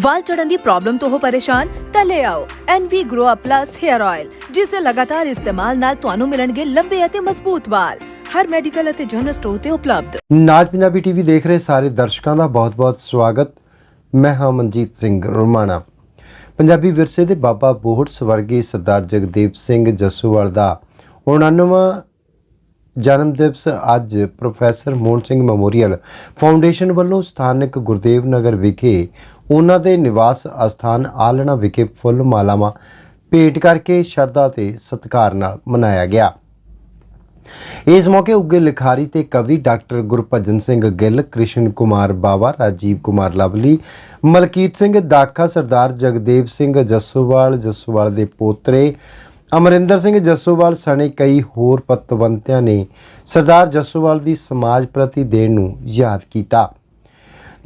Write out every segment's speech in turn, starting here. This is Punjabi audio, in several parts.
ਵਾਲ ਝੜਨ ਦੀ ਪ੍ਰੋਬਲਮ ਤੋਂ ਹੋ ਪਰੇਸ਼ਾਨ, ਤਾਂ ਲੈ ਆਓ NV Grow Up Plus Hair Oil ਜਿਸ ਦੇ ਲਗਾਤਾਰ ਇਸਤੇਮਾਲ ਨਾਲ ਤੁਹਾਨੂੰ ਮਿਲਣਗੇ ਲੰਬੇ ਅਤੇ ਮਜ਼ਬੂਤ ਵਾਲ। ਹਰ ਮੈਡੀਕਲ ਅਤੇ ਜਨਰਲ ਸਟੋਰ ਤੇ ਉਪਲਬਧ। ਨਾਜ ਪੰਜਾਬੀ ਟੀਵੀ ਦੇਖ ਰਹੇ ਸਾਰੇ ਦਰਸ਼ਕਾਂ ਦਾ ਬਹੁਤ-ਬਹੁਤ ਸਵਾਗਤ। ਮੈਂ ਹਾਂ ਮਨਜੀਤ ਸਿੰਘ ਰੋਮਾਣਾ। ਪੰਜਾਬੀ ਵਿਰਸੇ ਦੇ ਬਾਬਾ ਬੋਹੜ ਸਵਰਗੀ ਸਰਦਾਰ ਜਗਦੀਪ ਸਿੰਘ ਜੱਸੂਵਾਲ ਦਾ 99ਵਾਂ ਜਨਮ ਦਿਵਸ ਅੱਜ professor Mohan Singh memorial foundation ਵੱਲੋਂ ਸਥਾਨਕ ਗੁਰਦੇਵ ਨਗਰ ਵਿਖੇ ਉਹਨਾਂ ਦੇ ਨਿਵਾਸ ਅਸਥਾਨ ਆਲਣਾ ਵਿਖੇ ਫੁੱਲ ਮਾਲਾਵਾਂ ਭੇਟ ਕਰਕੇ ਸ਼ਰਧਾ ਤੇ ਸਤਿਕਾਰ ਨਾਲ ਮਨਾਇਆ ਗਿਆ। ਇਸ ਮੌਕੇ ਉੱਗੇ ਲਿਖਾਰੀ ਤੇ ਕਵੀ ਡਾਕਟਰ ਗੁਰਭਜਨ ਸਿੰਘ ਗਿੱਲ, ਕ੍ਰਿਸ਼ਨ ਕੁਮਾਰ ਬਾਵਾ, ਰਾਜੀਵ ਕੁਮਾਰ ਲਵਲੀ, ਮਲਕੀਤ ਸਿੰਘ ਦਾਖਾ, ਸਰਦਾਰ ਜਗਦੇਵ ਸਿੰਘ ਜੱਸੋਵਾਲ ਜੱਸੋਵਾਲ ਦੇ ਪੋਤਰੇ, ਅਮਰਿੰਦਰ ਸਿੰਘ ਜੱਸੋਵਾਲ ਸਣੇ ਕਈ ਹੋਰ ਪਤਵੰਤਿਆਂ ਨੇ ਸਰਦਾਰ ਜੱਸੋਵਾਲ ਦੀ ਸਮਾਜ ਪ੍ਰਤੀ ਦੇਣ ਨੂੰ ਯਾਦ ਕੀਤਾ।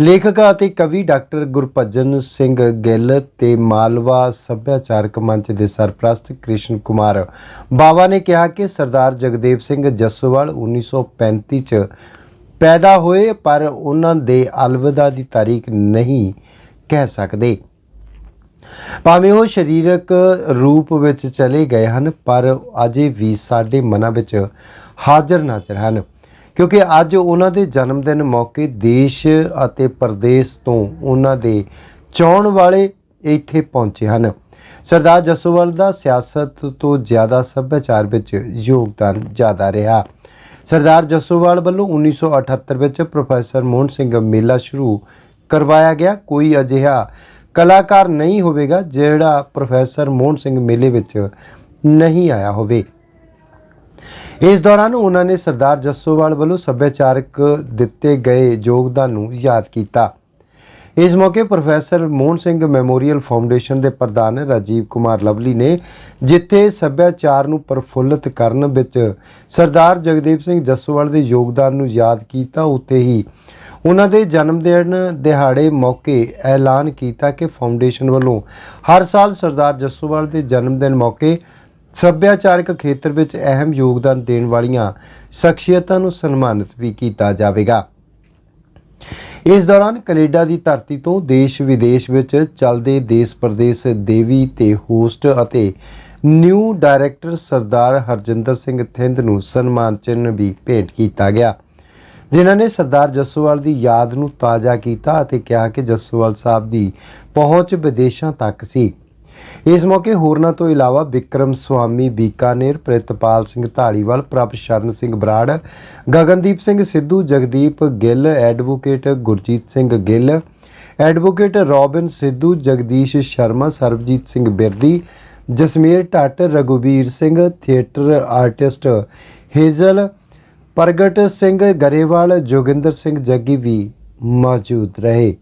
ਲੇਖਕ ਅਤੇ ਕਵੀ ਡਾਕਟਰ ਗੁਰਭਜਨ ਸਿੰਘ ਗਿੱਲ ਤੇ ਮਾਲਵਾ ਸੱਭਿਆਚਾਰਕ ਮੰਚ ਦੇ ਸਰਪ੍ਰਸਤ ਕ੍ਰਿਸ਼ਨ ਕੁਮਾਰ ਬਾਵਾ ਨੇ ਕਿਹਾ ਕਿ ਸਰਦਾਰ ਜਗਦੇਵ ਸਿੰਘ ਜੱਸੋਵਾਲ 1935 ਚ ਪੈਦਾ ਹੋਏ, ਪਰ ਉਹਨਾਂ ਦੇ ਅਲਵਿਦਾ ਦੀ ਤਾਰੀਖ ਨਹੀਂ ਕਹਿ ਸਕਦੇ। ਭਾਵੇਂ ਉਹ ਸਰੀਰਕ ਰੂਪ ਵਿੱਚ ਚਲੇ ਗਏ ਹਨ, ਪਰ ਅਜੇ ਵੀ ਸਾਡੇ ਮਨਾਂ ਵਿੱਚ ਹਾਜ਼ਰ ਨਾਜ਼ਰ ਹਨ। ਕਿਉਂਕਿ ਅੱਜ ਉਹਨਾਂ ਦੇ ਜਨਮ ਦਿਨ ਮੌਕੇ ਦੇਸ਼ ਅਤੇ ਪ੍ਰਦੇਸ਼ ਤੋਂ ਉਹਨਾਂ ਦੇ ਚਾਹਣ ਵਾਲੇ ਇੱਥੇ ਪਹੁੰਚੇ ਹਨ। ਸਰਦਾਰ ਜਸੋਵਾਲ ਦਾ ਸਿਆਸਤ ਤੋਂ ਜ਼ਿਆਦਾ ਸੱਭਿਆਚਾਰ ਵਿੱਚ ਯੋਗਦਾਨ ਜ਼ਿਆਦਾ ਰਿਹਾ। ਸਰਦਾਰ ਜਸੋਵਾਲ ਵੱਲੋਂ 1978 ਵਿੱਚ ਪ੍ਰੋਫੈਸਰ ਮੋਹਨ ਸਿੰਘ ਮੇਲਾ ਸ਼ੁਰੂ ਕਰਵਾਇਆ ਗਿਆ। ਕੋਈ ਅਜਿਹਾ ਕਲਾਕਾਰ ਨਹੀਂ ਹੋਵੇਗਾ ਜਿਹੜਾ ਪ੍ਰੋਫੈਸਰ ਮੋਹਨ ਸਿੰਘ ਮੇਲੇ ਵਿੱਚ ਨਹੀਂ ਆਇਆ ਹੋਵੇ। ਇਸ ਦੌਰਾਨ ਉਹਨਾਂ ਨੇ ਸਰਦਾਰ ਜੱਸੋਵਾਲ ਵੱਲੋਂ ਸੱਭਿਆਚਾਰਕ ਦਿੱਤੇ ਗਏ ਯੋਗਦਾਨ ਨੂੰ ਯਾਦ ਕੀਤਾ। ਇਸ ਮੌਕੇ professor Mohan Singh memorial foundation ਦੇ ਪ੍ਰਧਾਨ ਰਾਜੀਵ ਕੁਮਾਰ ਲਵਲੀ ਨੇ ਜਿੱਥੇ ਸੱਭਿਆਚਾਰ ਨੂੰ ਪ੍ਰਫੁੱਲਤ ਕਰਨ ਵਿੱਚ ਸਰਦਾਰ ਜਗਦੀਪ ਸਿੰਘ ਜੱਸੋਵਾਲ ਦੇ ਯੋਗਦਾਨ ਨੂੰ ਯਾਦ ਕੀਤਾ, ਉੱਥੇ ਹੀ ਉਹਨਾਂ ਦੇ ਜਨਮ ਦਿਨ ਦਿਹਾੜੇ ਮੌਕੇ ਐਲਾਨ ਕੀਤਾ ਕਿ ਫਾਊਂਡੇਸ਼ਨ ਵੱਲੋਂ ਹਰ ਸਾਲ ਸਰਦਾਰ ਜੱਸੋਵਾਲ ਦੇ ਜਨਮ ਦਿਨ ਮੌਕੇ ਸੱਭਿਆਚਾਰਕ ਖੇਤਰ ਵਿੱਚ ਅਹਿਮ ਯੋਗਦਾਨ ਦੇਣ ਵਾਲੀਆਂ ਸ਼ਖਸੀਅਤਾਂ ਨੂੰ ਸਨਮਾਨਿਤ ਵੀ ਕੀਤਾ ਜਾਵੇਗਾ। ਇਸ ਦੌਰਾਨ ਕੈਨੇਡਾ ਦੀ ਧਰਤੀ ਤੋਂ ਦੇਸ਼ ਵਿਦੇਸ਼ ਵਿੱਚ ਚੱਲਦੇ ਦੇਸ਼ ਪ੍ਰਦੇਸ਼ ਦੇਵੀ ਤੇ ਹੋਸਟ ਅਤੇ ਨਿਊ ਡਾਇਰੈਕਟਰ ਸਰਦਾਰ ਹਰਜਿੰਦਰ ਸਿੰਘ ਥਿੰਦ ਨੂੰ ਸਨਮਾਨ ਚਿੰਨ੍ਹ ਵੀ ਭੇਟ ਕੀਤਾ ਗਿਆ, ਜਿਨ੍ਹਾਂ ਨੇ ਸਰਦਾਰ ਜੱਸੋਵਾਲ ਦੀ ਯਾਦ ਨੂੰ ਤਾਜ਼ਾ ਕੀਤਾ ਅਤੇ ਕਿਹਾ ਕਿ ਜੱਸੋਵਾਲ ਸਾਹਿਬ ਦੀ ਪਹੁੰਚ ਵਿਦੇਸ਼ਾਂ ਤੱਕ ਸੀ। ਇਸ ਮੌਕੇ ਹੋਰਨਾਂ ਤੋਂ ਇਲਾਵਾ ਵਿਕਰਮ ਸੁਆਮੀ Bikaner, Pritpal Singh Dhaliwal Prabh Sharan Singh Brar, Gagandeep Singh Sidhu, Jagdeep Gill, advocate Gurjeet Singh Gill, advocate Robin Sidhu, Jagdish Sharma, Sarabjit Singh Birdi, Jasmir Dhatt ਰਘੁਵੀਰ Singh, theatre artist Hazel, Pragat Singh Grewal, Joginder Singh Jaggi ਵੀ ਮੌਜੂਦ ਰਹੇ।